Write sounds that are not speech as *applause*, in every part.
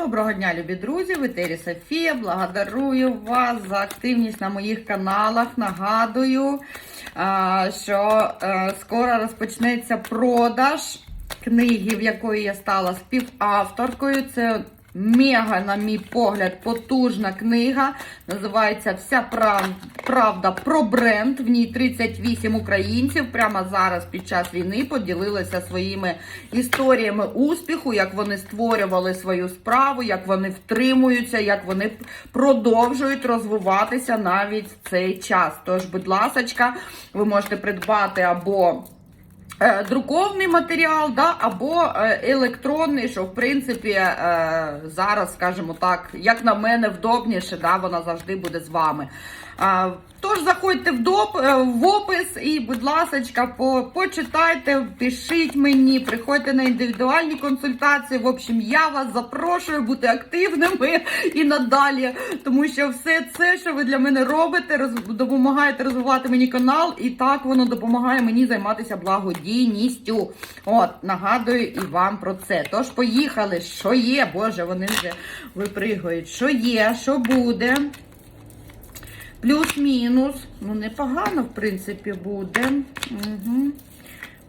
Доброго дня, любі друзі! В етері Софія. Благодарую вас за активність на моїх каналах. Нагадую, що е, скоро розпочнеться продаж книги, в якої я стала співавторкою. Це мега, на мій погляд, потужна книга. Називається Вся прав- правда про бренд. В ній 38 українців прямо зараз під час війни поділилися своїми історіями успіху, як вони створювали свою справу, як вони втримуються, як вони продовжують розвиватися навіть в цей час. Тож, будь ласочка, ви можете придбати або е, друкований матеріал, да, або е, електронний, що в принципі е, зараз, скажімо так, як на мене, вдобніше, да, вона завжди буде з вами. Тож заходьте в, доп, е, в опис і, будь ласка, по, почитайте, пишіть мені, приходьте на індивідуальні консультації. В общем, я вас запрошую бути активними і надалі, тому що все це, що ви для мене робите, роз, допомагаєте розвивати мені канал, і так воно допомагає мені займатися благодійністю. От, нагадую і вам про це. Тож поїхали, що є, Боже, вони вже випригують. Що є, що буде. Плюс-мінус. Ну, непогано, в принципі, буде. Угу.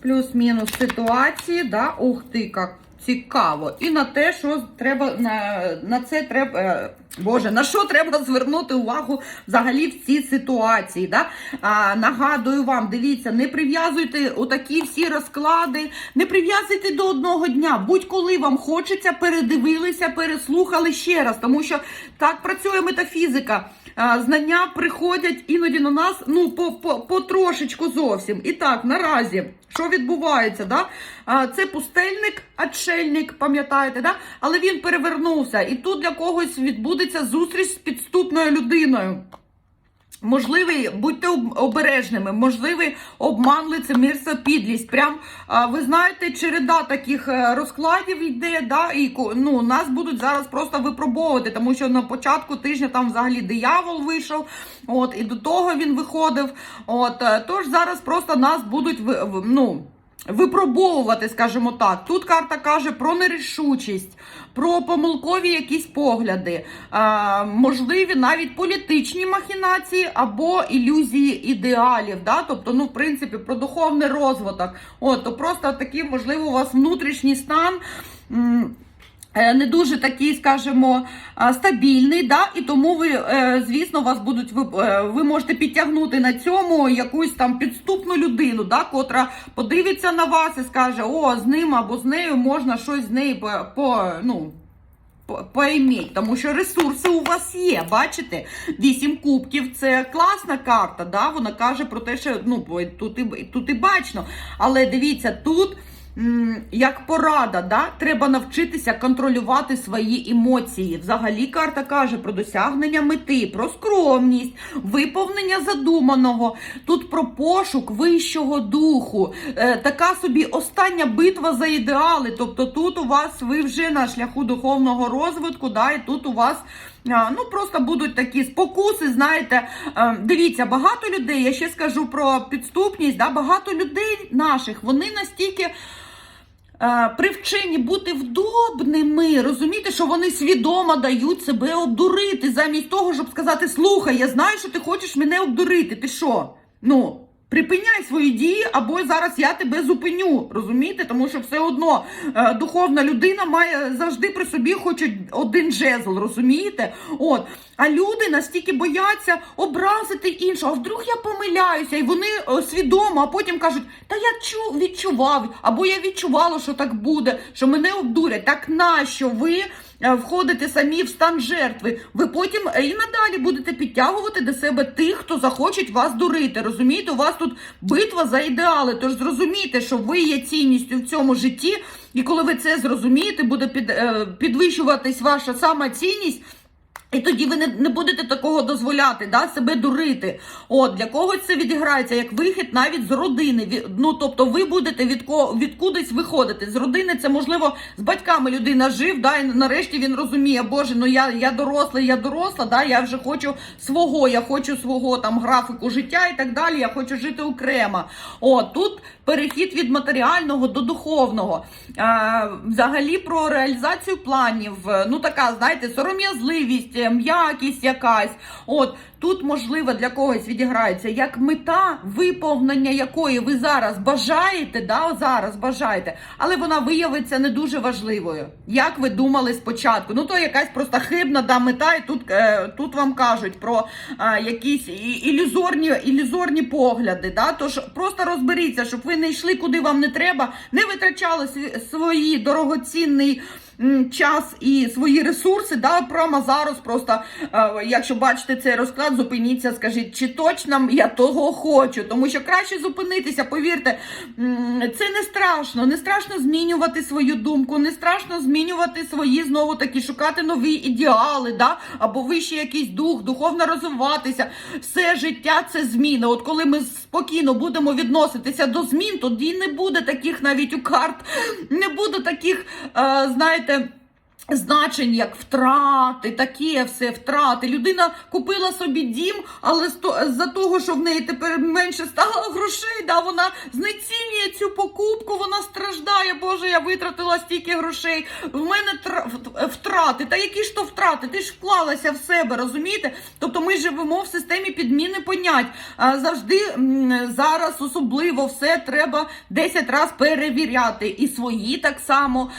Плюс-мінус ситуації, да? Ух ти, як цікаво. І на те, що треба на, на це треба. е, Боже, на що треба звернути увагу взагалі в цій ситуації? Да? А, нагадую вам, дивіться, не прив'язуйте отакі всі розклади, не прив'язуйте до одного дня. Будь-коли вам хочеться, передивилися, переслухали ще раз, тому що так працює метафізика. Знання приходять іноді на нас ну по, по, потрошечку зовсім. І так, наразі, що відбувається? Да? Це пустельник, отшельник, пам'ятаєте, да? але він перевернувся. І тут для когось відбудеться зустріч з підступною людиною. Можливий, будьте обережними, можливий обман, лицемірство, підлість. Прям ви знаєте, череда таких е, розкладів йде, да, і ну, нас будуть зараз просто випробовувати, тому що на початку тижня там взагалі диявол вийшов, от, і до того він виходив. От, е, тож зараз просто нас будуть ну, випробовувати, скажімо так. Тут карта каже про нерішучість, про помилкові якісь погляди, а, можливі навіть політичні махінації або ілюзії ідеалів. Да? Тобто, ну, в принципі, про духовний розвиток. От, то просто такий, можливо, у вас внутрішній стан. Е, Не дуже такий, скажімо, стабільний, да? і тому ви, е, звісно, вас будуть ви, е, ви можете підтягнути на цьому якусь там підступну людину, да? котра подивиться на вас і скаже: О, з ним або з нею можна щось з нею по, по ну. по- Пойміть, тому що ресурси у вас є. Бачите, вісім кубків це класна карта. Да? Вона каже про те, що ну тут і тут і бачно. Але дивіться, тут як порада, да? треба навчитися контролювати свої емоції. Взагалі карта каже про досягнення мети, про скромність, виповнення задуманого. Тут про пошук вищого духу. Е, така собі остання битва за ідеали. Тобто тут у вас ви вже на шляху духовного розвитку, да, і тут у вас. Ну, просто будуть такі спокуси, знаєте. Е, Дивіться, багато людей, я ще скажу про підступність, да, багато людей наших, вони настільки е, привчені бути вдобними, розумієте, що вони свідомо дають себе обдурити, замість того, щоб сказати: слухай, я знаю, що ти хочеш мене обдурити. Ти що? Ну. Припиняй свої дії, або зараз я тебе зупиню. Розумієте? Тому що все одно е, духовна людина має завжди при собі хоч один жезл, розумієте? От. А люди настільки бояться образити іншого. А вдруг я помиляюся, і вони е, свідомо, а потім кажуть, та я чу, відчував, або я відчувала, що так буде, що мене обдурять. Так нащо ви? Е, Входите самі в стан жертви, ви потім е, і надалі будете підтягувати до себе тих, хто захочуть вас дурити. Розумієте, у вас тут битва за ідеали. Тож зрозумійте, що ви є цінністю в цьому житті, і коли ви це зрозумієте, буде під, е, підвищуватись ваша самоцінність. І тоді ви не, не будете такого дозволяти, да, себе дурити. От для когось це відіграється як вихід навіть з родини. Ну тобто, ви будете від ко від кудись виходити з родини. Це можливо з батьками людина жив. Да, і нарешті він розуміє, боже, ну я, я дорослий, я доросла. Да, я вже хочу свого, я хочу свого там графіку життя і так далі. Я хочу жити окремо. От тут перехід від матеріального до духовного. А, взагалі про реалізацію планів. Ну така, знаєте, сором'язливість, е, м'якість якась. От тут можливо для когось відіграється як мета, виповнення якої ви зараз бажаєте, да, зараз бажаєте, але вона виявиться не дуже важливою. Як ви думали спочатку? Ну то якась просто хибна да, мета, і тут, е, тут вам кажуть про е, якісь ілюзорні, ілюзорні погляди. Да? Тож просто розберіться, щоб ви не йшли куди вам не треба, не витрачали свої дорогоцінний час і свої ресурси. Да? Прямо зараз просто, е, якщо бачите цей розклад, зупиніться, скажіть, чи точно я того хочу, тому що краще зупинитися, повірте, це не страшно, не страшно змінювати свою думку, не страшно змінювати свої знову таки шукати нові ідеали, да? або вищий якийсь дух, духовно розвиватися. Все життя це зміни. От коли ми спокійно будемо відноситися до змін, тоді не буде таких навіть у карт, не буде таких, е, знаєте. Значень як втрати, таке все втрати. Людина купила собі дім, але з з-за того, що в неї тепер менше стало грошей, да, вона знецінює цю покупку, вона страждає. Боже, я витратила стільки грошей. В мене в- втрати. Та які ж то втрати? Ти ж вклалася в себе, розумієте? Тобто ми живемо в системі підміни понять. Завжди зараз особливо все треба 10 разів перевіряти. І свої так само,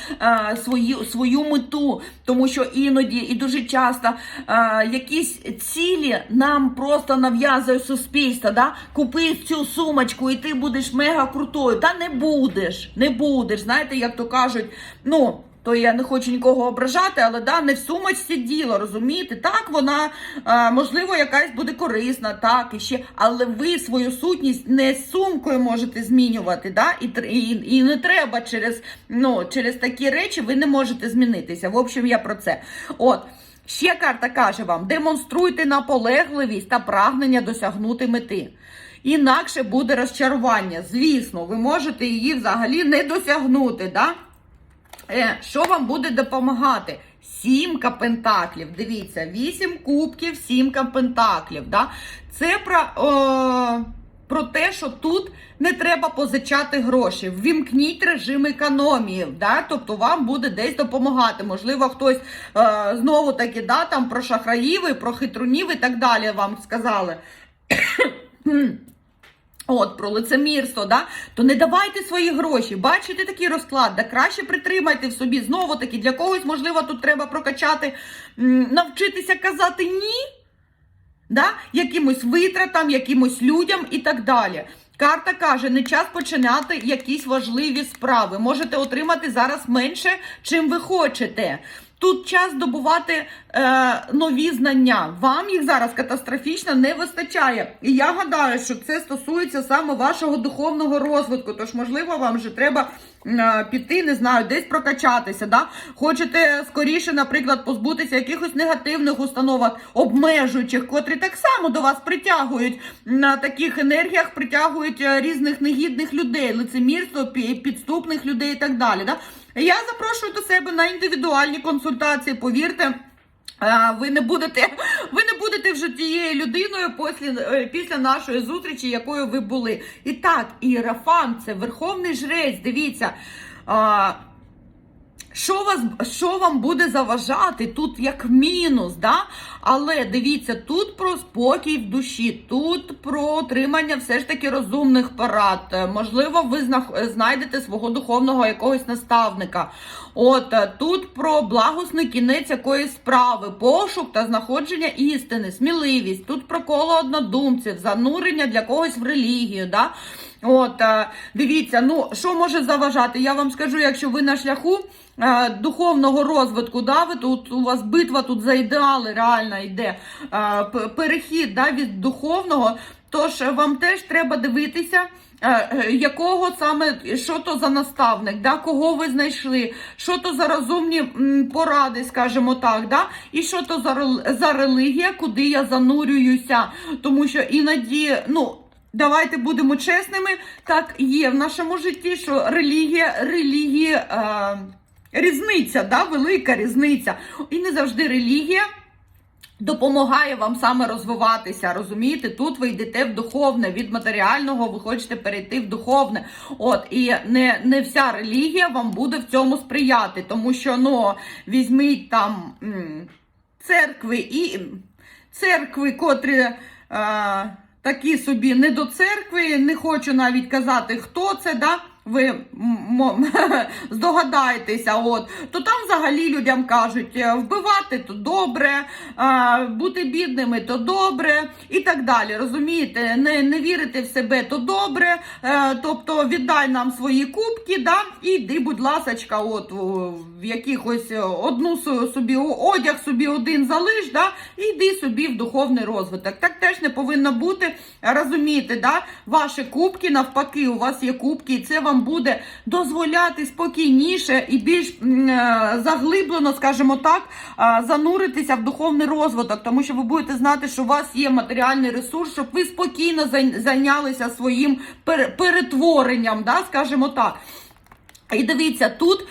свої, свою мету. Тому що іноді і дуже часто е, якісь цілі нам просто нав'язує суспільство. Да? Купи цю сумочку, і ти будеш мега крутою. Та не будеш, не будеш. Знаєте, як то кажуть, ну. То я не хочу нікого ображати, але да, не в сумочці діло, розумієте? Так, вона е, можливо якась буде корисна, так і ще, але ви свою сутність не сумкою можете змінювати, да? і, і, і не треба через, ну, через такі речі ви не можете змінитися. В общем, я про це. От. Ще карта каже вам: демонструйте наполегливість та прагнення досягнути мети. Інакше буде розчарування. Звісно, ви можете її взагалі не досягнути. Да? Е, що вам буде допомагати? Сімка пентаклів. Дивіться, вісім кубків, сімка пентаклів. Да? Це про, о, про те, що тут не треба позичати гроші. Ввімкніть режим економії. Да? Тобто вам буде десь допомагати. Можливо, хтось е, знову таки да, там про шахраїв, про хитрунів і так далі вам сказали. От, про лицемірство, да? то не давайте свої гроші. Бачите такий розклад, да краще притримайте в собі. Знову таки, для когось, можливо, тут треба прокачати, навчитися казати ні, да? якимось витратам, якимось людям і так далі. Карта каже, не час починати якісь важливі справи. Можете отримати зараз менше, чим ви хочете. Тут час добувати е, нові знання. Вам їх зараз катастрофічно не вистачає. І я гадаю, що це стосується саме вашого духовного розвитку. Тож, можливо, вам вже треба е, піти, не знаю, десь прокачатися. Да? Хочете скоріше, наприклад, позбутися якихось негативних установок, обмежуючих, котрі так само до вас притягують на таких енергіях, притягують е, різних негідних людей, лицемірство, підступних людей і так далі. Да? Я запрошую до себе на індивідуальні консультації. Повірте. Ви не будете, ви не будете вже тією людиною після, е, після нашої зустрічі, якою ви були. І так, Іерафан – це верховний жрець. Дивіться. Що, вас, що вам буде заважати тут як мінус, да? але дивіться, тут про спокій в душі, тут про отримання все ж таки розумних порад. Можливо, ви знайдете свого духовного якогось наставника. От тут про благосний кінець якоїсь справи, пошук та знаходження істини, сміливість. Тут про коло однодумців, занурення для когось в релігію. Да? От, е, дивіться, ну що може заважати? Я вам скажу, якщо ви на шляху е, духовного розвитку, да, ви тут у вас битва тут за ідеали реально йде, е, перехід да, від духовного. Тож вам теж треба дивитися е, якого саме, що то за наставник, да, кого ви знайшли, що то за розумні поради, скажімо так, да, і що то за, за релігія, куди я занурююся. Тому що іноді, ну. Давайте будемо чесними. Так є в нашому житті, що релігія, релігія, е, різниця, да, велика різниця. І не завжди релігія допомагає вам саме розвиватися. Розумієте? Тут ви йдете в духовне, від матеріального ви хочете перейти в духовне. От і не, не вся релігія вам буде в цьому сприяти, тому що ну візьміть там церкви і церкви, котрі. Е, Такі собі не до церкви, не хочу навіть казати, хто це, да? Ви *laughs* здогадаєтеся, от, то там взагалі людям кажуть, е, вбивати то добре, бути бідними то добре і так далі. Розумієте, не, не вірити в себе то добре, е, тобто віддай нам свої кубки, да, і йди, будь ласочка, от в якихось е, одну собі одяг собі один залиш, да, і йди собі в духовний розвиток. Так теж не повинно бути. Розумієте, да? ваші кубки, навпаки, у вас є кубки, і це вам буде дозволяти спокійніше і більш е, заглиблено, скажімо так, е, зануритися в духовний розвиток, тому що ви будете знати, що у вас є матеріальний ресурс, щоб ви спокійно зайнялися своїм перетворенням, да, скажімо так. І дивіться, тут.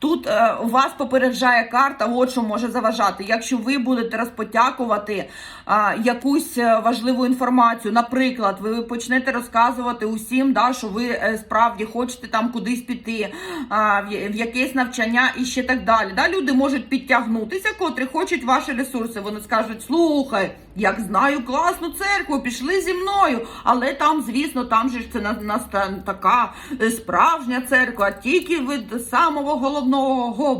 Тут е, вас попереджає карта, от що може заважати. Якщо ви будете розпотякувати а, якусь е, важливу інформацію, наприклад, ви почнете розказувати усім, да, що ви е, справді хочете там кудись піти, а, в, якесь навчання і ще так далі. Да, люди можуть підтягнутися, котрі хочуть ваші ресурси. Вони скажуть: слухай, як знаю класну церкву, пішли зі мною. Але там, звісно, там же ж це на, на, ста- така е, справжня церква, тільки від самого головного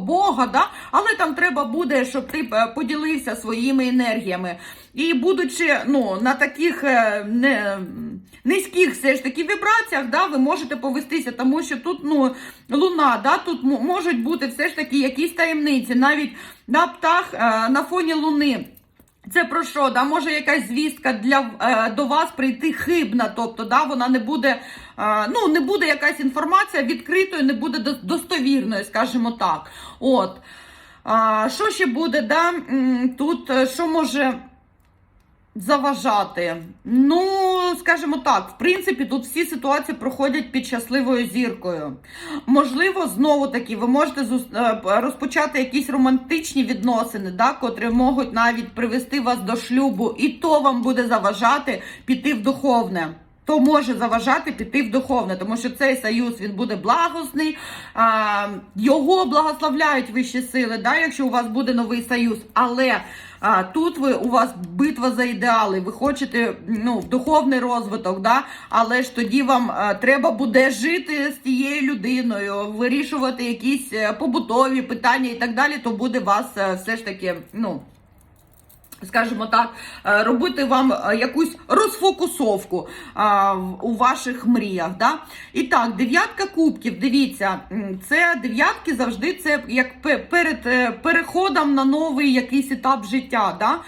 Бога, да? але там треба буде, щоб ти е, поділився своїми енергіями. І будучи ну, на таких е, не, низьких все ж таки вібраціях, да, ви можете повестися, тому що тут ну, луна, да, тут можуть бути все ж таки якісь таємниці, навіть да, птах е, на фоні луни. Це про що? Да? Може якась звістка для е, до вас прийти хибна, тобто да, вона не буде, е, ну не буде якась інформація відкритою, не буде достовірною, скажімо так. От. А, що ще буде? Да? Тут е, що може заважати? Ну, скажімо так, в принципі, тут всі ситуації проходять під щасливою зіркою. Можливо, знову таки, ви можете е, розпочати якісь романтичні відносини, да, котрі можуть навіть привести вас до шлюбу, і то вам буде заважати піти в духовне. То може заважати піти в духовне, тому що цей союз він буде благосний, а, його благословляють вищі сили, да, якщо у вас буде новий союз. Але а, тут ви у вас битва за ідеали, ви хочете ну, в духовний розвиток, да, але ж тоді вам а, треба буде жити з тією людиною, вирішувати якісь е, побутові питання і так далі, то буде вас а, все ж таки, ну скажімо так, е, робити вам е, якусь розфокусовку а, у ваших мріях. Да? І так, дев'ятка кубків, дивіться, це дев'ятки завжди це як перед е, переходом на новий якийсь етап життя. Да?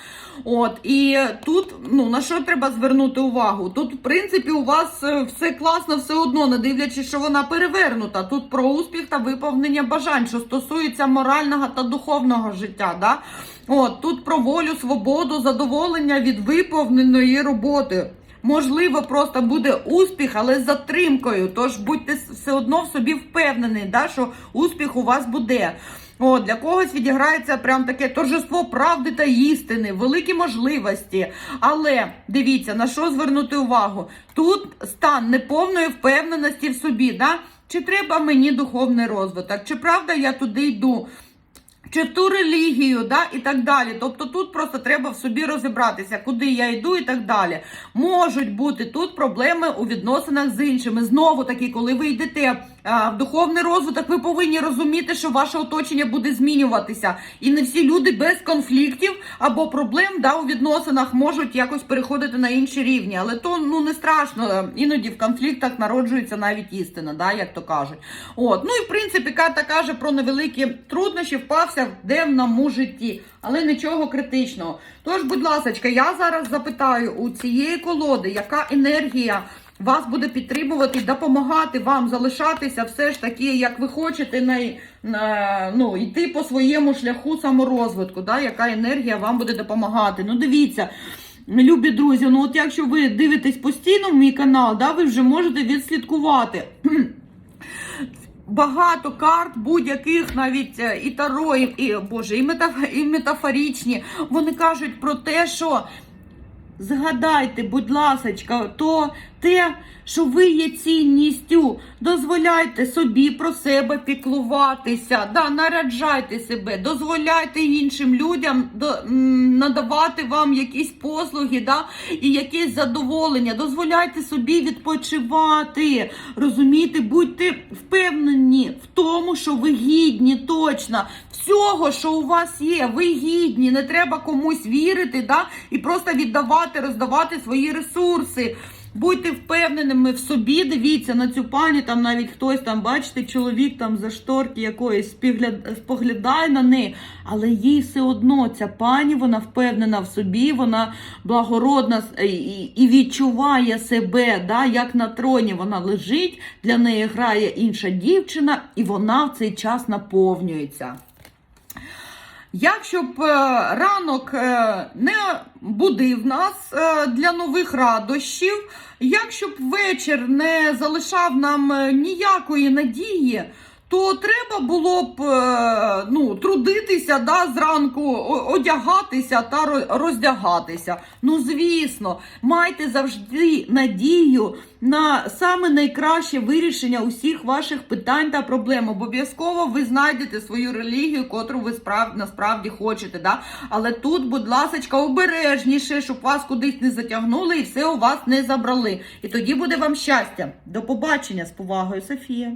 От, і тут ну, на що треба звернути увагу? Тут, в принципі, у вас е, все класно, все одно, не дивлячись, що вона перевернута. Тут про успіх та виповнення бажань, що стосується морального та духовного життя. Да? От, тут про волю, свободу, задоволення від виповненої роботи. Можливо, просто буде успіх, але з затримкою. Тож будьте все одно в собі впевнені, да, що успіх у вас буде. О, для когось відіграється прям таке торжество правди та істини, великі можливості. Але дивіться, на що звернути увагу? Тут стан неповної впевненості в собі. Да? Чи треба мені духовний розвиток? Чи правда я туди йду? Чи ту релігію, да, і так далі. Тобто тут просто треба в собі розібратися, куди я йду і так далі. Можуть бути тут проблеми у відносинах з іншими. Знову таки, коли ви йдете а, в духовний розвиток, ви повинні розуміти, що ваше оточення буде змінюватися. І не всі люди без конфліктів або проблем да, у відносинах можуть якось переходити на інші рівні. Але то ну не страшно. Іноді в конфліктах народжується навіть істина, да, як то кажуть. От. Ну і в принципі карта каже про невеликі труднощі, впався в денному житті, але нічого критичного. Тож, будь ласка, я зараз запитаю у цієї колоди, яка енергія вас буде підтримувати, допомагати вам залишатися все ж таки, як ви хочете, на, на, ну, йти по своєму шляху саморозвитку, да, яка енергія вам буде допомагати. Ну, дивіться. Любі друзі, ну от якщо ви дивитесь постійно в мій канал, да, ви вже можете відслідкувати. *clears throat* Багато карт будь-яких навіть е, і таро, і, боже, і, метаф, і метафорічні. Вони кажуть про те, що згадайте, будь ласочка, то те, що ви є цінністю. Дозволяйте собі про себе піклуватися, да, наряджайте себе, дозволяйте іншим людям надавати вам якісь послуги, да, і якесь задоволення. Дозволяйте собі відпочивати. Розумієте, будьте впевнені в тому, що ви гідні точно. Всього, що у вас є, ви гідні, не треба комусь вірити, да, і просто віддавати, роздавати свої ресурси. Будьте впевненими в собі, дивіться на цю пані, там навіть хтось там, бачите, чоловік там за шторки якоїсь споглядає на неї, але їй все одно ця пані, вона впевнена в собі, вона благородна і відчуває себе, да, як на троні. Вона лежить, для неї грає інша дівчина, і вона в цей час наповнюється. Якщо б е, ранок е, не будив нас е, для нових радощів, якщо б вечір не залишав нам ніякої надії, то треба було б е, ну, трудитися да, зранку, одягатися та роздягатися. Ну, звісно, майте завжди надію на саме найкраще вирішення усіх ваших питань та проблем. Обов'язково ви знайдете свою релігію, котру ви справ... насправді хочете. Да? Але тут, будь ласка, обережніше, щоб вас кудись не затягнули і все у вас не забрали. І тоді буде вам щастя. До побачення з повагою, Софія.